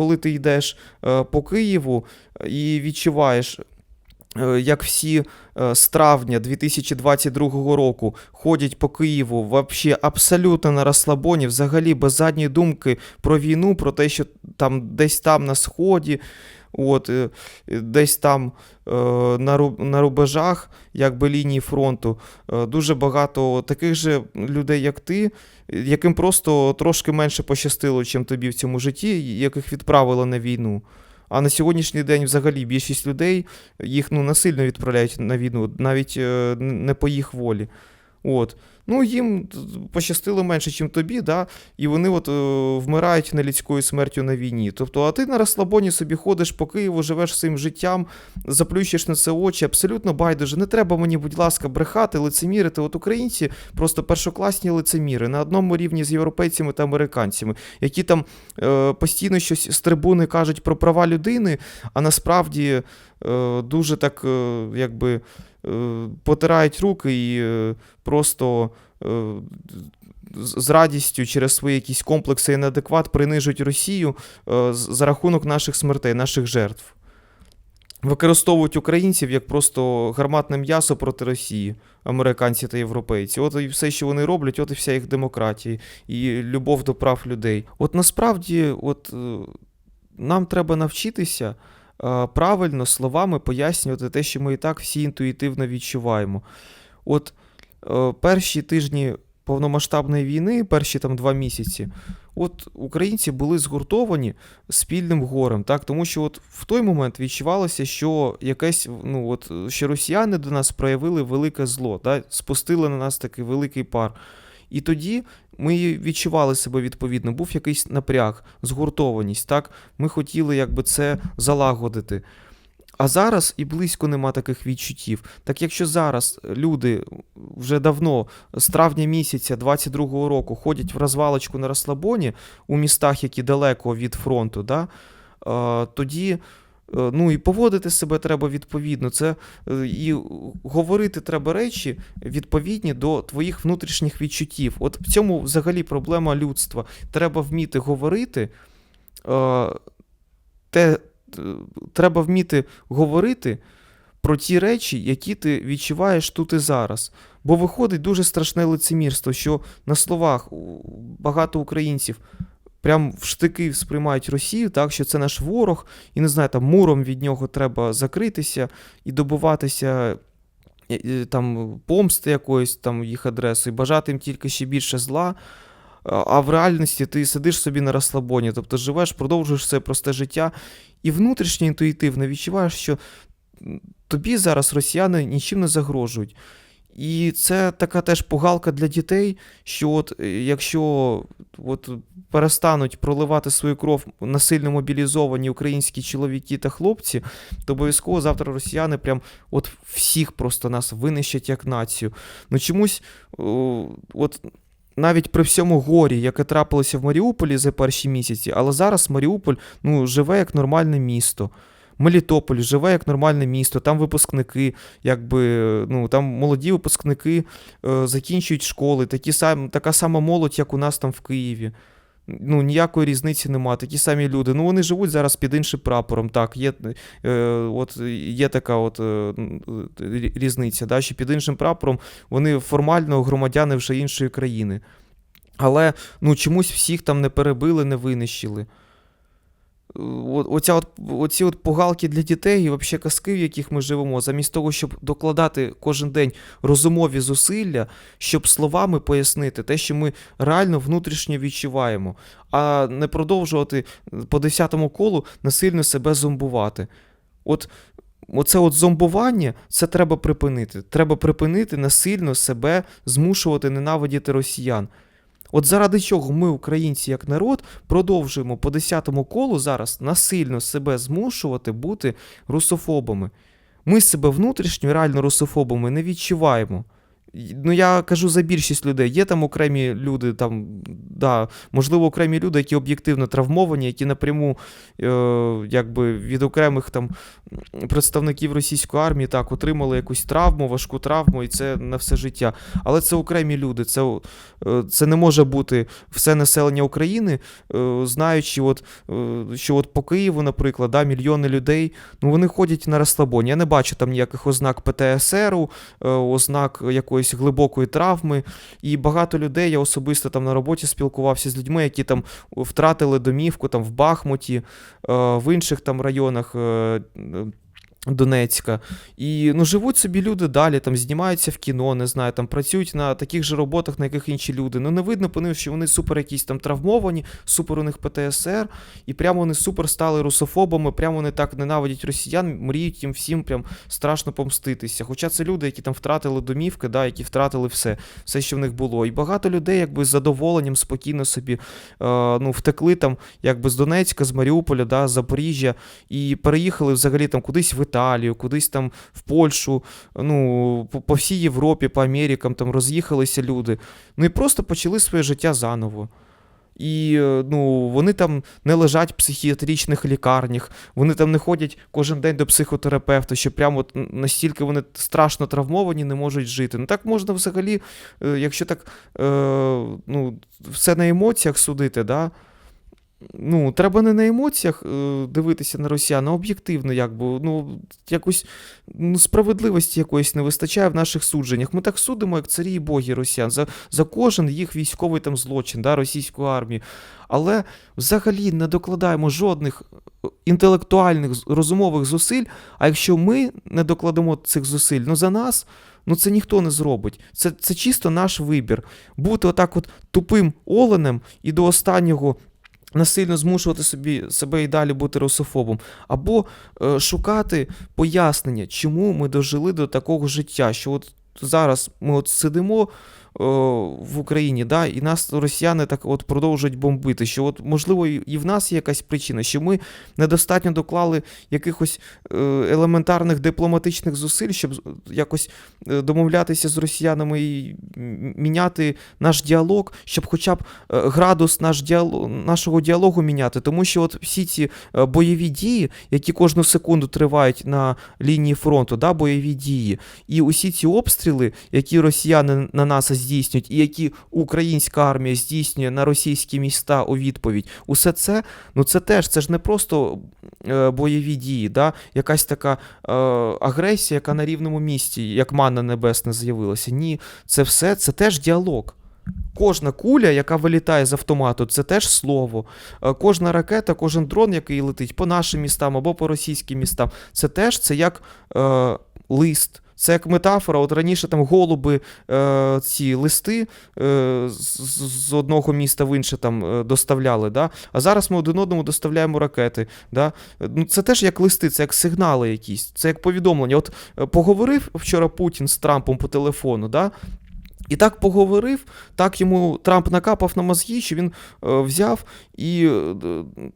коли ти йдеш е, по Києву і відчуваєш. Е, Як всі е, з травня 2022 року ходять по Києву, вообще абсолютно на розслабоні, взагалі без задньої думки про війну, про те, що там десь там на сході, от, е, десь там на, рубежах, якби лінії фронту, дуже багато таких же людей, як ти, яким просто трошки менше пощастило, чим тобі в цьому житті, яких відправили на війну. А на сьогоднішній день взагалі більшість людей їх ну, насильно відправляють на війну, навіть е, не по їх волі. От. Ну, їм пощастило менше, ніж тобі, да? і вони от, е, вмирають нелюдською смертю на війні. Тобто, а ти на розслабоні собі ходиш по Києву, живеш своїм життям, заплющиш на це очі, абсолютно байдуже. Не треба мені, будь ласка, брехати, лицемірити. От українці просто першокласні лицеміри на одному рівні з європейцями та американцями, які там е, постійно щось з трибуни кажуть про права людини, а насправді е, дуже так, е, якби. Е, Потирають руки і е, просто е, з радістю через свої якісь комплекси і неадекват принижують Росію за рахунок наших смертей, наших жертв. Використовують українців як просто гарматне м'ясо проти Росії, американці та європейці. От і все, що вони роблять, от і вся їх демократія і любов до прав людей. От насправді, от нам треба навчитися правильно словами пояснювати те, що ми і так всі інтуїтивно відчуваємо. От е, перші тижні повномасштабної війни, перші там два місяці, от українці були згуртовані спільним горем, так? тому що от в той момент відчувалося, що якесь, ну от що росіяни до нас проявили велике зло, так? спустили на нас такий великий пар. І тоді ми відчували себе відповідно, був якийсь напряг, згуртованість. Так? Ми хотіли якби це залагодити. А зараз і близько нема таких відчуттів. Так якщо зараз люди вже давно, з травня місяця 22-го року, ходять в розвалочку на розслабоні у містах, які далеко від фронту, да, е, тоді. Е, Ну і поводити себе треба відповідно. Це е, і говорити треба речі відповідні до твоїх внутрішніх відчуттів. От в цьому взагалі проблема людства. Треба вміти говорити. е, Те, треба вміти говорити про ті речі, які ти відчуваєш тут і зараз. Бо виходить дуже страшне лицемірство, що на словах багато українців прям в штики сприймають Росію, так, що це наш ворог, і не знаю, там муром від нього треба закритися і добуватися е, е, там помсти якоїсь там їх адресою, бажати їм тільки ще більше зла. А в реальності ти сидиш собі на розслабоні, тобто живеш, продовжуєш своє просте життя, і внутрішньо інтуїтивно відчуваєш, що тобі зараз росіяни нічим не загрожують. І це така теж пугалка для дітей, що от е, якщо от перестануть проливати свою кров насильно мобілізовані українські чоловіки та хлопці, то обов'язково завтра росіяни прям от всіх просто нас винищать як націю. Ну чомусь от навіть при всьому горі, яке трапилося в Маріуполі за перші місяці, але зараз Маріуполь ну, живе як нормальне місто. Мелітополь живе як нормальне місто, там випускники, якби, ну, там молоді випускники е, закінчують школи, такі сам, така сама молодь, як у нас там в Києві. Ну, ніякої різниці нема, такі самі люди. Ну, вони живуть зараз під іншим прапором. Так, є, е, от, є така от, е, різниця, да, що під іншим прапором вони формально громадяни вже іншої країни. Але ну, чомусь всіх там не перебили, не винищили. Оця от, оці от пугалки для дітей і взагалі казки, в яких ми живемо, замість того, щоб докладати кожен день розумові зусилля, щоб словами пояснити те, що ми реально внутрішньо відчуваємо, а не продовжувати по десятому колу насильно себе зомбувати. От Оце от зомбування, це треба припинити. Треба припинити насильно себе змушувати ненавидіти росіян. От заради чого ми, українці, як народ, продовжуємо по десятому колу зараз насильно себе змушувати бути русофобами. Ми себе внутрішньо реально русофобами не відчуваємо. Ну, я кажу за більшість людей. Є там окремі люди, там, да, можливо, окремі люди, які об'єктивно травмовані, які напряму е, якби від окремих там представників російської армії так, отримали якусь травму, важку травму, і це на все життя. Але це окремі люди. Це, е, це не може бути все населення України, е, знаючи, от, е, що от по Києву, наприклад, да, мільйони людей, ну вони ходять на розслабоні. Я не бачу там ніяких ознак ПТСРу, е, ознак якоїсь глибокої травми. І багато людей, я особисто там на роботі спілкувався з людьми, які там втратили домівку там в Бахмуті, е, в інших там районах. Донецька. І ну, живуть собі люди далі, там знімаються в кіно, не знаю, там працюють на таких же роботах, на яких інші люди. Ну не видно по ним, що вони супер якісь там травмовані, супер у них ПТСР, і прямо вони супер стали русофобами, прямо вони так ненавидять росіян, мріють їм всім прям страшно помститися. Хоча це люди, які там втратили домівки, да, які втратили все, все, що в них було. І багато людей, якби з задоволенням, спокійно собі е, ну, втекли там, якби з Донецька, з Маріуполя, да, з Запоріжжя, і переїхали взагалі там кудись в Італію, кудись там в Польщу, ну, по, всій Європі, по Америкам там роз'їхалися люди. Ну і просто почали своє життя заново. І е, ну, вони там не лежать в психіатричних лікарнях, вони там не ходять кожен день до психотерапевта, що прямо настільки вони страшно травмовані, не можуть жити. Ну так можна взагалі, е, якщо так е, ну, все на емоціях судити, да? Ну, треба не на емоціях е, дивитися на росіян, а об'єктивно, якби, ну, якось ну, справедливості якоїсь не вистачає в наших судженнях. Ми так судимо, як царі і боги росіян, за, за кожен їх військовий там злочин, да, російської армії. Але взагалі не докладаємо жодних е, інтелектуальних розумових зусиль. А якщо ми не докладемо цих зусиль, ну за нас. Ну, це ніхто не зробить. Це, це чисто наш вибір. Бути отак от тупим оленем і до останнього насильно змушувати собі себе і далі бути русофобом, або е, шукати пояснення, чому ми дожили до такого життя, що от зараз ми от сидимо. Е, В Україні, да, і нас росіяни так от продовжують бомбити. Що от можливо і в нас є якась причина, що ми недостатньо доклали якихось е, елементарних дипломатичних зусиль, щоб якось е, домовлятися з росіянами і міняти наш діалог, щоб хоча б градус наш діалог, нашого діалогу міняти. Тому що от всі ці бойові дії, які кожну секунду тривають на лінії фронту, да, бойові дії, і усі ці обстріли, які росіяни на нас здійснюють, і які українська армія здійснює на російські міста у відповідь, усе це, ну це теж це ж не просто е, бойові дії, да, якась така е, агресія, яка на рівному місці, як манна небесна з'явилася. Ні, це все це теж діалог. Кожна куля, яка вилітає з автомату, це теж слово. Е, Кожна ракета, кожен дрон, який летить по нашим містам або по російським містам, це теж це як е, лист. Це як метафора. От раніше там голуби е, ці листи е, з, з одного міста в інше там е, доставляли. Да? А зараз ми один одному доставляємо ракети. Да? Ну, це теж як листи, це як сигнали якісь, це як повідомлення. От е, поговорив вчора Путін з Трампом по телефону, да? І так поговорив, так йому Трамп накапав на мозги, що він е, взяв і е,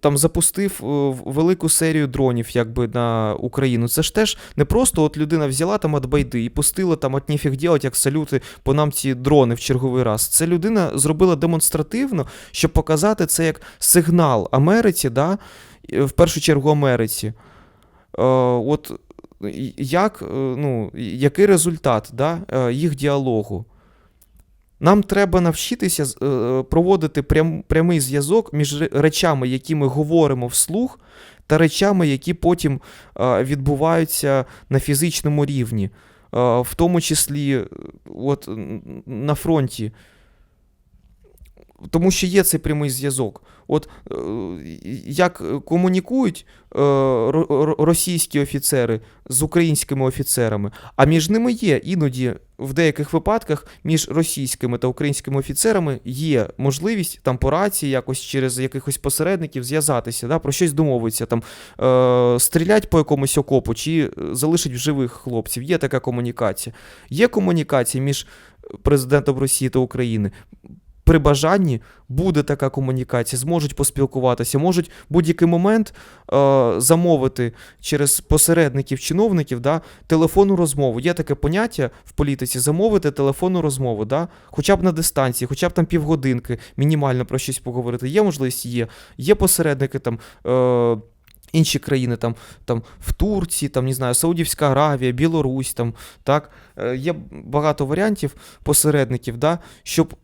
там запустив е, велику серію дронів якби на Україну. Це ж теж не просто от людина взяла там от байди і пустила там от ніфіг ділать, як салюти по нам ці дрони в черговий раз. Це людина зробила демонстративно, щоб показати це як сигнал Америці, да, в першу чергу Америці. От як, ну, який результат да, їх діалогу? Нам треба навчитися е, проводити прям, прямий зв'язок між речами, які ми говоримо вслух, та речами, які потім е, відбуваються на фізичному рівні, Е, в тому числі от, на фронті. Тому що є цей прямий зв'язок. От е, як комунікують е, ро- ро- російські офіцери з українськими офіцерами, а між ними є іноді в деяких випадках між російськими та українськими офіцерами є можливість там по рації якось через якихось посередників зв'язатися, да, про щось домовитися, там е, стрілять по якомусь окопу чи залишить в живих хлопців. Є така комунікація. Є комунікація між президентом Росії та України. При бажанні буде така комунікація, зможуть поспілкуватися, можуть в будь-який момент е, замовити через посередників чиновників да, телефонну розмову. Є таке поняття в політиці замовити телефонну розмову, да, хоча б на дистанції, хоча б там півгодинки, мінімально про щось поговорити. Є можливість, є. Є посередники там. Е, Інші країни там, там в Турції, там, не знаю, Саудівська Аравія, Білорусь, там, так, е, є багато варіантів посередників, да, щоб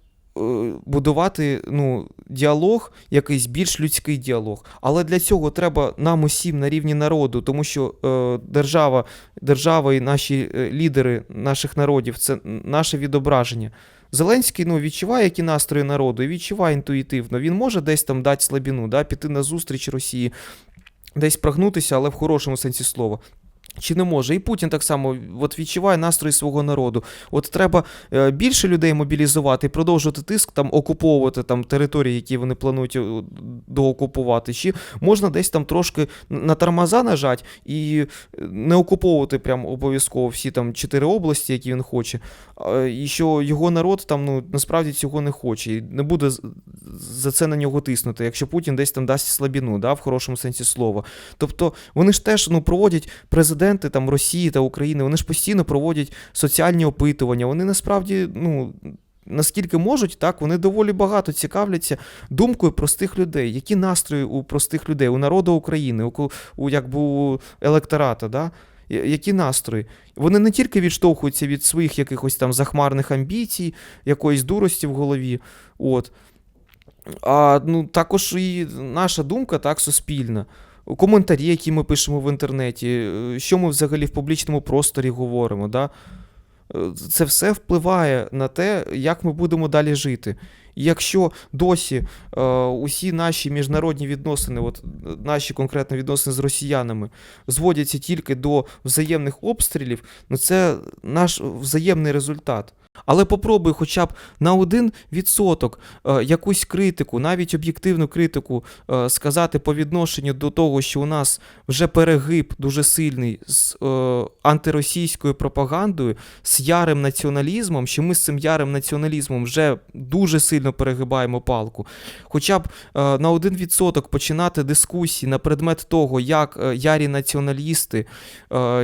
будувати ну, діалог, якийсь більш людський діалог. Але для цього треба нам усім на рівні народу, тому що е, держава, держава і наші е, лідери наших народів це наше відображення. Зеленський ну, відчуває, які настрої народу, і відчуває інтуїтивно. Він може десь там дати слабіну, да, піти на зустріч Росії, десь прогнутися, але в хорошому сенсі слова. Чи не може? І Путін так само от відчуває настрої свого народу. От треба е, більше людей мобілізувати продовжувати тиск, там окуповувати там території, які вони планують е, доокупувати. Чи можна десь там трошки на тормоза нажати і не окуповувати прям обов'язково всі там чотири області, які він хоче. Е, і що його народ там ну насправді цього не хоче, і не буде за це на нього тиснути, якщо Путін десь там дасть слабіну, да, в хорошому сенсі слова. Тобто вони ж теж ну проводять президент президенти там Росії та України, вони ж постійно проводять соціальні опитування. Вони насправді, ну. Наскільки можуть, так вони доволі багато цікавляться думкою простих людей, які настрої у простих людей, у народу України, у у якби у електората, да? які настрої. Вони не тільки відштовхуються від своїх якихось там захмарних амбіцій, якоїсь дурості в голові, от, а ну, також і наша думка так суспільна коментарі, які ми пишемо в інтернеті, е, що ми взагалі в публічному просторі говоримо. Да? Е, це все впливає на те, як ми будемо далі жити. І якщо досі е, усі наші міжнародні відносини, от наші конкретно відносини з росіянами, зводяться тільки до взаємних обстрілів, ну це наш взаємний результат. Але попробуй хоча б на один відсоток е, якусь критику, навіть об'єктивну критику е, сказати по відношенню до того, що у нас вже перегиб дуже сильний з е, антиросійською пропагандою, з ярим націоналізмом, що ми з цим ярим націоналізмом вже дуже сильно перегибаємо палку. Хоча б на один відсоток починати дискусії на предмет того, як ярі націоналісти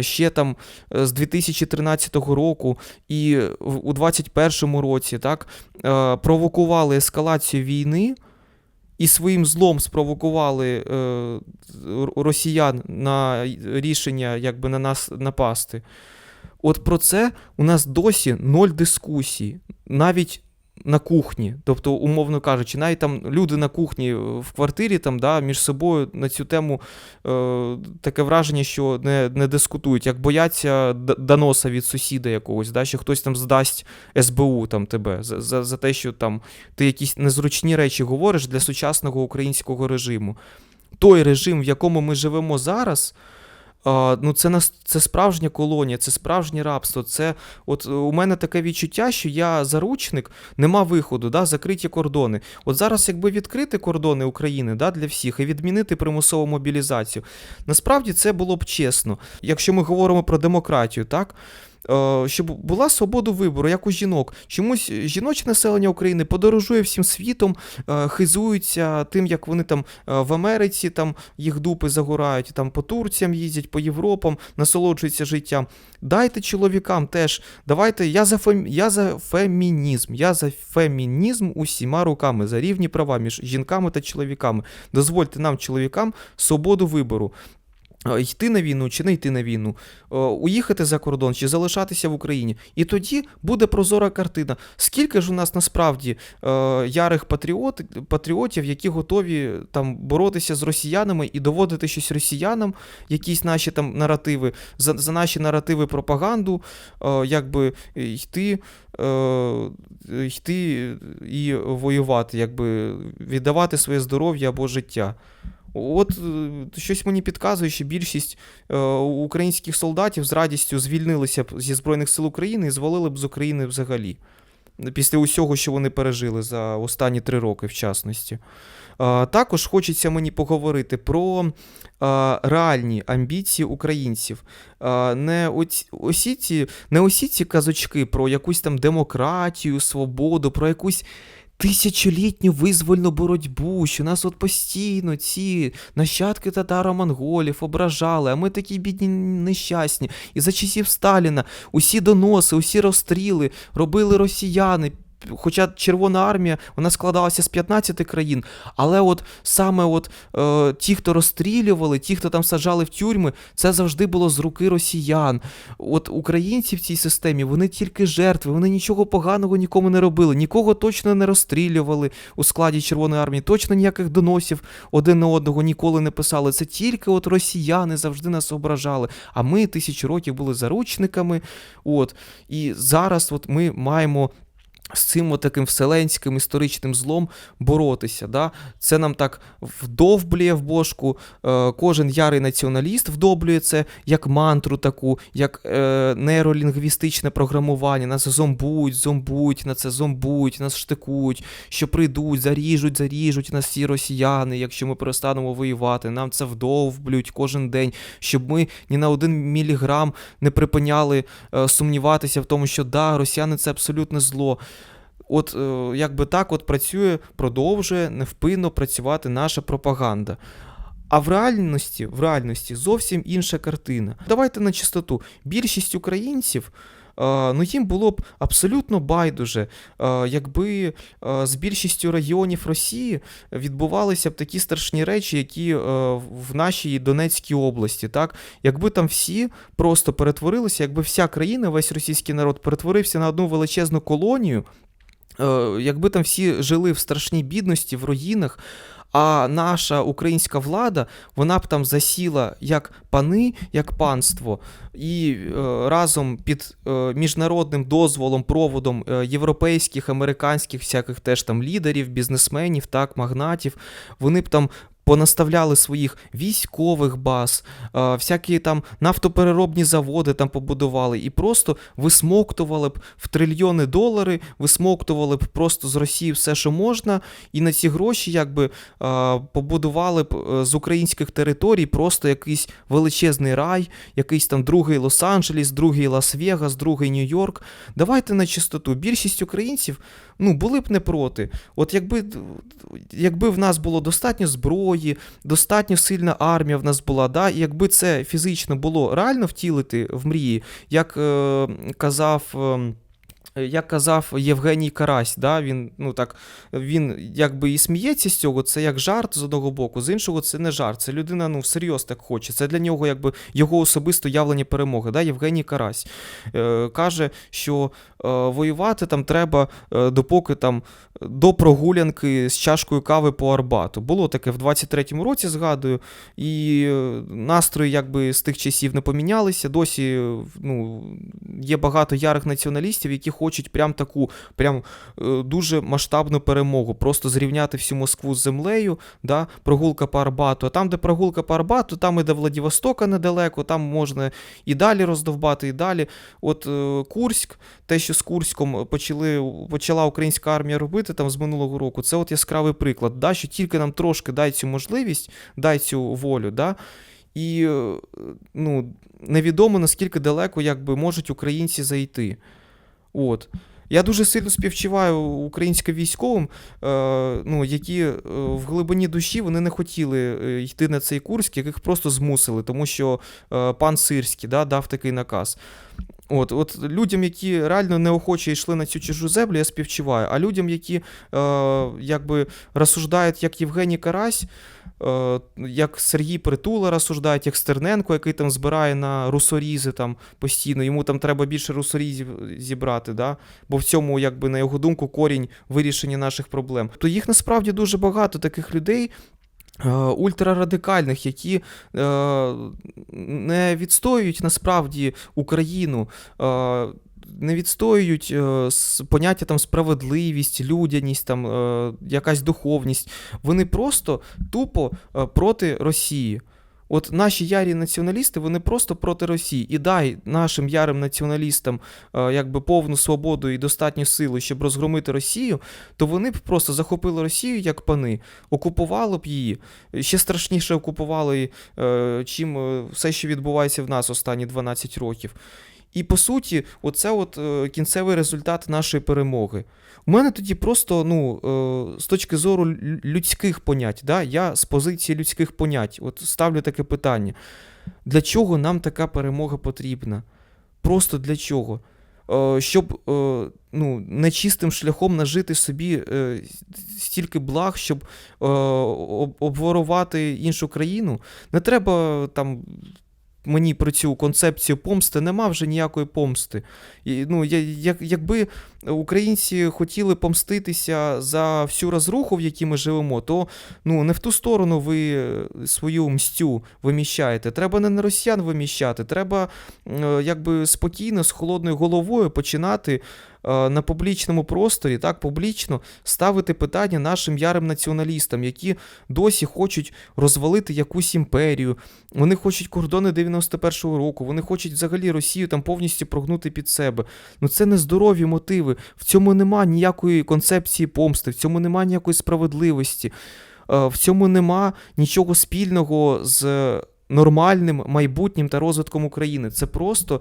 ще там з 2013 року і у 2021 році так, е, провокували ескалацію війни і своїм злом спровокували е, росіян на рішення якби на нас напасти. От про це у нас досі ноль дискусій. Навіть на кухні. Тобто, умовно кажучи, навіть там люди на кухні в квартирі там, да, між собою на цю тему е, таке враження, що не не дискутують, як бояться доноса від сусіда якогось, да, що хтось там здасть СБУ там тебе за, за, за те, що там ти якісь незручні речі говориш для сучасного українського режиму. Той режим, в якому ми живемо зараз ну це нас це справжня колонія, це справжнє рабство. Це от у мене таке відчуття, що я заручник, нема виходу, да, закриті кордони. От зараз, якби відкрити кордони України да, для всіх і відмінити примусову мобілізацію, насправді це було б чесно. Якщо ми говоримо про демократію, так. Е, щоб була свобода вибору, як у жінок. Чомусь жіноче населення України подорожує всім світом, е, хизуються тим, як вони там е, в Америці там їх дупи загорають, там по Турціям їздять, по Європам, насолоджуються життям. Дайте чоловікам теж, давайте, я за фем... я за фемінізм, я за фемінізм усіма руками, за рівні права між жінками та чоловіками. Дозвольте нам, чоловікам, свободу вибору. Йти на війну чи не йти на війну, уїхати за кордон чи залишатися в Україні. І тоді буде прозора картина. Скільки ж у нас насправді ярих патріот, патріотів, які готові там боротися з росіянами і доводити щось росіянам, якісь наші там наративи, за за наші наративи пропаганду, якби йти йти і воювати, якби віддавати своє здоров'я або життя. От е, щось мені підказує, що більшість е, українських солдатів з радістю звільнилися б зі Збройних сил України і звалили б з України взагалі. Після усього, що вони пережили за останні три роки, в частності. Е, також хочеться мені поговорити про реальні амбіції українців. Не усі ці, не усі ці казочки про якусь там демократію, свободу, про якусь тисячолітню визвольну боротьбу, що нас от постійно ці нащадки татаро-монголів ображали, а ми такі бідні нещасні. І за часів Сталіна усі доноси, усі розстріли робили росіяни. Хоча Червона армія вона складалася з 15 країн, але от саме от е, ті, хто розстрілювали, ті, хто там саджали в тюрми, це завжди було з руки росіян. От українці в цій системі вони тільки жертви, вони нічого поганого нікому не робили, нікого точно не розстрілювали у складі Червоної армії, точно ніяких доносів один на одного ніколи не писали. Це тільки от росіяни завжди нас ображали. А ми тисячу років були заручниками. От і зараз от ми маємо з цим от таким вселенським історичним злом боротися. Да? Це нам так вдовблює в бошку. Е, кожен ярий націоналіст вдоблює це як мантру таку, як е, нейролінгвістичне програмування. Нас зомбують, зомбують, на це зомбують, нас штикують, що прийдуть, заріжуть, заріжуть нас всі росіяни, якщо ми перестанемо воювати. Нам це вдовблюють кожен день, щоб ми ні на один міліграм не припиняли е, сумніватися в тому, що да, росіяни це абсолютне зло. От е, якби так от працює, продовжує невпинно працювати наша пропаганда. А в реальності, в реальності зовсім інша картина. Давайте на чистоту. Більшість українців. е, Ну, їм було б абсолютно байдуже, е, якби з більшістю районів Росії відбувалися б такі страшні речі, які в нашій Донецькій області, так? Якби там всі просто перетворилися, якби вся країна, весь російський народ перетворився на одну величезну колонію, якби там всі жили в страшній бідності, в руїнах, а наша українська влада, вона б там засіла як пани, як панство, і е, разом під е, міжнародним дозволом, проводом е, європейських, американських всяких теж там лідерів, бізнесменів, так, магнатів, вони б там. Понаставляли своїх військових баз, е, всякі там нафтопереробні заводи там побудували і просто висмоктували б в трильйони долари, висмоктували б просто з Росії все, що можна, і на ці гроші якби е, побудували б е, з українських територій просто якийсь величезний рай, якийсь там другий Лос-Анджелес, другий Лас-Вегас, другий Нью-Йорк. Давайте на чистоту. Більшість українців ну, були б не проти. От якби, якби в нас було достатньо зброї, достатньо сильна армія в нас була, да, і якби це фізично було реально втілити в мрії, як е, казав. Е, як казав Євгеній Карась, да, він ну так він якби і сміється з цього, це як жарт з одного боку, з іншого це не жарт. Це людина ну всерйоз так хоче. Це для нього якби його особисто явлення перемоги. Да, Євгеній Карась е, каже, що е, воювати там треба е, допоки там до прогулянки з чашкою кави по Арбату. Було таке в 23-му році, згадую, і е, настрої якби з тих часів не помінялися. Досі ну, є багато ярих націоналістів, які хочуть прям таку, прям е, дуже масштабну перемогу, просто зрівняти всю Москву з землею, да, прогулка по Арбату. А там, де прогулка по Арбату, там і до Владивостока недалеко, там можна і далі роздовбати, і далі. От е, Курськ, те, що з Курськом почали, почала українська армія робити там з минулого року, це от яскравий приклад. Да, що тільки нам трошки дай цю можливість, дай цю волю. Да, і е, ну, невідомо наскільки далеко якби, можуть українці зайти. От. Я дуже сильно співчуваю українським військовим, е, ну, які е, в глибині душі вони не хотіли е, йти на цей Курськ, яких просто змусили, тому що пан Сирський да, дав такий наказ. От, от людям, які реально неохоче йшли на цю чужу землю, я співчуваю. А людям, які е, якби розсуждають, як Євгеній Карась, як Сергій Притула розсуждають, як Стерненко, який там збирає на русорізи там постійно, йому там треба більше русорізів зібрати, да? бо в цьому, якби, на його думку, корінь вирішення наших проблем. То їх насправді дуже багато таких людей. е, Ультрарадикальних, які е, не відстоюють насправді Україну, е, не відстоюють е, поняття там справедливість, людяність, там, е, якась духовність. Вони просто тупо е, проти Росії. От наші ярі націоналісти, вони просто проти Росії. І дай нашим ярим націоналістам е, якби повну свободу і достатню силу, щоб розгромити Росію, то вони б просто захопили Росію як пани, окупували б її, ще страшніше окупували, е, чим е, все, що відбувається в нас останні 12 років. І по суті, оце от е, кінцевий результат нашої перемоги. У мене тоді просто, ну, е, з точки зору людських понять, да, я з позиції людських понять, от ставлю таке питання: для чого нам така перемога потрібна? Просто для чого? Е, щоб ну, нечистим шляхом нажити собі стільки благ, щоб об- обворувати іншу країну. Не треба там. Мені про цю концепцію помсти нема вже ніякої помсти. І, ну, як, якби українці хотіли помститися за всю розруху, в якій ми живемо, то ну, не в ту сторону ви свою мстю виміщаєте. Треба не на росіян виміщати, треба якби спокійно, з холодною головою починати на публічному просторі, так, публічно ставити питання нашим ярим націоналістам, які досі хочуть розвалити якусь імперію. Вони хочуть кордони 91-го року, вони хочуть взагалі Росію там повністю прогнути під себе. Ну це нездорові мотиви. В цьому нема ніякої концепції помсти, в цьому нема ніякої справедливості, е, в цьому нема нічого спільного з нормальним майбутнім та розвитком України. Це просто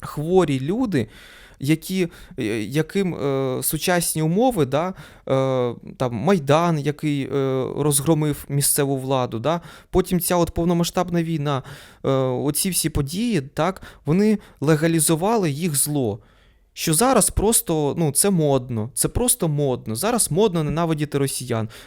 хворі люди. Які, е, яким е, сучасні умови, да, е, там, Майдан, який розгромив місцеву владу, да, потім ця от повномасштабна війна, оці всі події, так, вони легалізували їх зло. Що зараз просто ну, це модно, це просто модно. Зараз модно ненавидіти росіян,